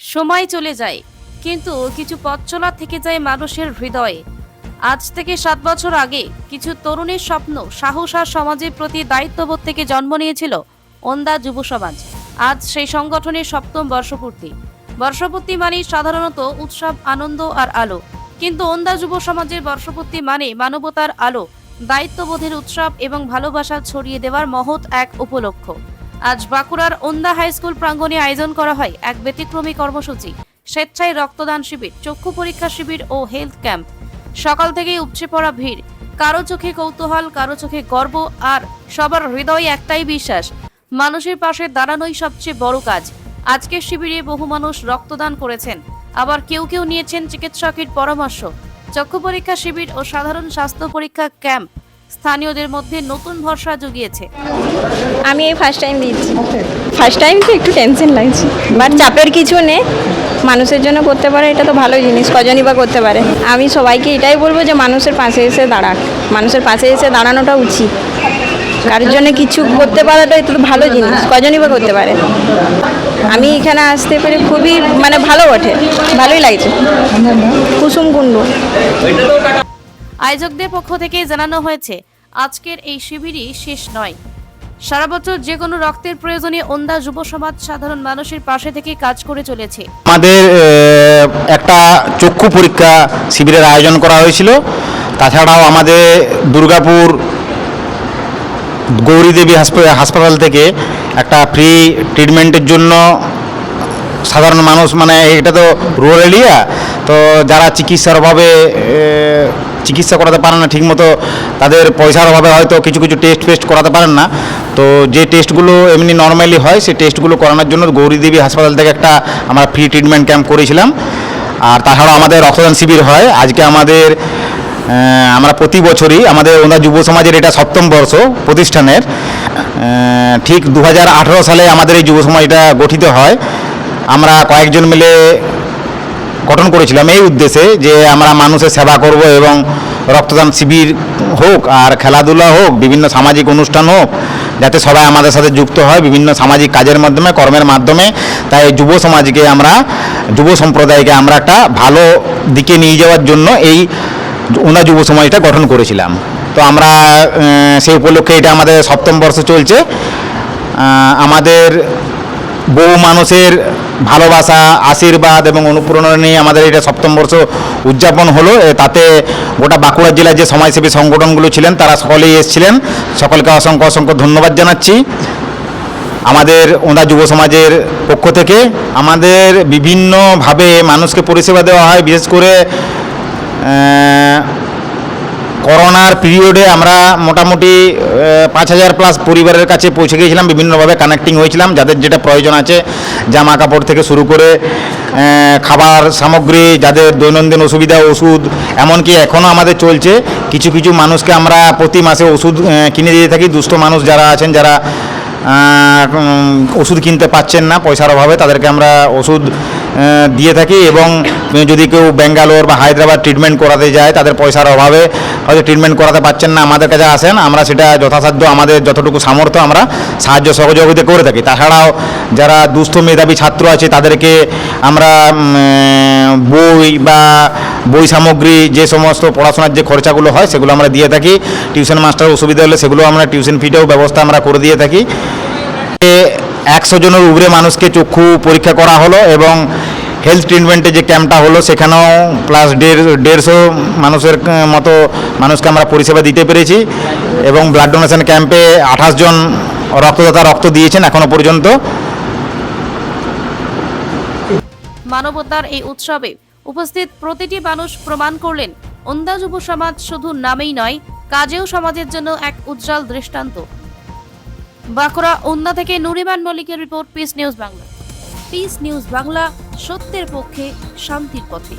সময় চলে যায়, কিন্তু কিছু পথ চলা থেকে যায় মানুষের হৃদয়ে। আজ থেকে সাত বছর আগে কিছু তরুণের স্বপ্ন সাহস আর সমাজের প্রতি দায়িত্ববোধ থেকে জন্ম নিয়েছিল ওন্দা যুব সমাজ। আজ সেই সংগঠনের সপ্তম বর্ষপূর্তি। বর্ষপূর্তি মানে সাধারণত উৎসব, আনন্দ আর আলো। কিন্তু ওন্দা যুব সমাজের বর্ষপূর্তি মানে মানবতার আলো, দায়িত্ববোধের উৎসব এবং ভালোবাসা ছড়িয়ে দেওয়ার মহৎ এক উপলক্ষ। আজ বাঁকুড়ার ওন্দা হাই স্কুল প্রাঙ্গণে আয়োজন করা হয় এক ব্যতিক্রমী কর্মসূচি, স্বেচ্ছায় রক্তদান শিবির, চক্ষু পরীক্ষা শিবির ও হেলথ ক্যাম্প। সকাল থেকেই উপচে পড়া ভিড়, কারও চোখে কৌতূহল, কারও চোখে গর্ব আর সবার হৃদয়ে একটাই বিশ্বাস, মানুষের পাশে দাঁড়ানোই সবচেয়ে বড় কাজ। আজকের শিবিরে বহু মানুষ রক্তদান করেছেন, আবার কেউ কেউ নিয়েছেন চিকিৎসকের পরামর্শ। চক্ষু পরীক্ষা শিবির ও সাধারণ স্বাস্থ্য পরীক্ষা ক্যাম্প স্থানীয়দের মধ্যে নতুন ভরসা জুগিয়েছে। আমি এই ফার্স্ট টাইম দিচ্ছি ফার্স্ট টাইম তো একটু টেনশন লাগছে। বাট চাপের কিছু নেই। মানুষের জন্য করতে পারে, এটা তো ভালো জিনিস। কজনই বা করতে পারে। আমি সবাইকে এটাই বলব যে মানুষের পাশে এসে দাঁড়াক। মানুষের পাশে এসে দাঁড়ানোটা উচিত। কারোর জন্য কিছু করতে পারাটা এটা তো ভালো জিনিস। কজনই বা করতে পারে। আমি এখানে আসতে পেরে খুবই মানে ভালো বটে। ভালোই লাগছে। কুসুম কুণ্ডু। আয়োজকদের পক্ষ থেকে জানানো হয়েছে, আজকের এই শিবিরই শেষ নয়। সারা বছর যে কোনো রক্তের প্রয়োজনে ওন্দা যুব সমাজ সাধারণ মানুষের পাশে থেকে কাজ করে চলেছে। আমাদের একটা চক্ষু পরীক্ষা শিবিরের আয়োজন করা হয়েছিল। তাছাড়াও আমাদের দুর্গাপুর গৌরীদেবী হাসপা- হাসপাতাল থেকে একটা ফ্রি ট্রিটমেন্টের জন্য সাধারণ মানুষ মানে এটা তো রুরাল এরিয়া তো যারা চিকিৎসার অভাবে চিকিৎসা করাতে পারেন না, ঠিকমতো তাদের পয়সার অভাবে হয়তো কিছু কিছু টেস্ট ফেস্ট করাতে পারেন না। তো যে টেস্টগুলো এমনি নর্মালি হয়, সেই টেস্টগুলো করানোর জন্য গৌরীদেবী হাসপাতাল থেকে একটা আমরা ফ্রি ট্রিটমেন্ট ক্যাম্প করেছিলাম। আর তাছাড়াও আমাদের রক্তদান শিবির হয়। আজকে আমাদের আমরা প্রতি বছরই আমাদের ওনার যুব সমাজের এটা সপ্তম বর্ষ প্রতিষ্ঠানের। ঠিক দু হাজার আঠেরো সালে আমাদের এই যুব সমাজটা গঠিত হয়। আমরা কয়েকজন মিলে গঠন করেছিলাম এই উদ্দেশ্যে যে আমরা মানুষের সেবা করব এবং রক্তদান শিবির হোক আর খেলাধুলা হোক, বিভিন্ন সামাজিক অনুষ্ঠান হোক, যাতে সবাই আমাদের সাথে যুক্ত হয় বিভিন্ন সামাজিক কাজের মাধ্যমে, কর্মের মাধ্যমে। তাই যুব সমাজকে আমরা, যুব সম্প্রদায়কে আমরা একটা ভালো দিকে নিয়ে যাওয়ার জন্য এই ওনা যুব সমাজটা গঠন করেছিলাম। তো আমরা সেই উপলক্ষে এটা আমাদের সপ্তম বর্ষ চলছে। আমাদের বহু মানুষের ভালোবাসা, আশীর্বাদ এবং অনুপ্রেরণা নিয়ে আমাদের এটা সপ্তম বর্ষ উদযাপন হলো। তাতে গোটা বাঁকুড়া জেলার যে সমাজসেবী সংগঠনগুলো ছিলেন, তারা সকলেই এসেছিলেন। সকলকে অসংখ্য অসংখ্য ধন্যবাদ জানাচ্ছি। আমাদের ওঁদা যুব সমাজের পক্ষ থেকে আমাদের বিভিন্নভাবে মানুষকে পরিষেবা দেওয়া হয়। বিশেষ করে করোনার পিরিয়ডে আমরা মোটামুটি পাঁচ হাজার প্লাস পরিবারের কাছে পৌঁছে গিয়েছিলাম, বিভিন্নভাবে কানেক্টিং হয়েছিলাম, যাদের যেটা প্রয়োজন আছে জামা কাপড় থেকে শুরু করে খাবার সামগ্রী, যাদের দৈনন্দিন অসুবিধা, ওষুধ, এমনকি এখনও আমাদের চলছে, কিছু কিছু মানুষকে আমরা প্রতি মাসে ওষুধ কিনে দিয়ে থাকি। দুস্থ মানুষ যারা আছেন, যারা ওষুধ কিনতে পাচ্ছেন না, পয়সার অভাবে তাদেরকে আমরা ওষুধ দিয়ে থাকি এবং যদি কেউ ব্যাঙ্গালোর বা হায়দ্রাবাদ ট্রিটমেন্ট করাতে যায়, তাদের পয়সার অভাবে হয়তো ট্রিটমেন্ট করাতে পারছেন না, আমাদের কাছে আসেন, আমরা সেটা যথাসাধ্য আমাদের যতটুকু সামর্থ্য আমরা সাহায্য সহযোগিতা করে থাকি। তাছাড়াও যারা দুস্থ মেধাবী ছাত্র আছে, তাদেরকে আমরা বই বা বই সামগ্রী যে সমস্ত পড়াশোনার যে খরচাগুলো হয়, সেগুলো আমরা দিয়ে থাকি। টিউশন মাস্টার অসুবিধা হলে সেগুলো আমরা টিউশন ফিটাও ব্যবস্থা আমরা করে দিয়ে থাকি। একশো জনের উপরে মানুষকে চক্ষু পরীক্ষা করা হলো এবং হেলথ ট্রিটমেন্টে যে ক্যাম্পটা হলো, সেখানেও প্লাস দেড়, দেড়শো মানুষের মতো মানুষকে আমরা পরিষেবা দিতে পেরেছি এবং ব্লাড ডোনেশন ক্যাম্পে আঠাশ জন রক্তদাতা রক্ত দিয়েছেন এখনও পর্যন্ত। মানবতার এই উৎসবে উপস্থিত প্রতিটি মানুষ প্রমাণ করলেন ওন্দা যুব সমাজ শুধু নামেই নয়, কাজেও সমাজের জন্য এক উজ্জ্বল দৃষ্টান্ত। বাঁকুড়া উন্না থেকে নুরিমান মল্লিকের report peace news Bangla peace news Bangla সত্যের পক্ষে শান্তির পথে।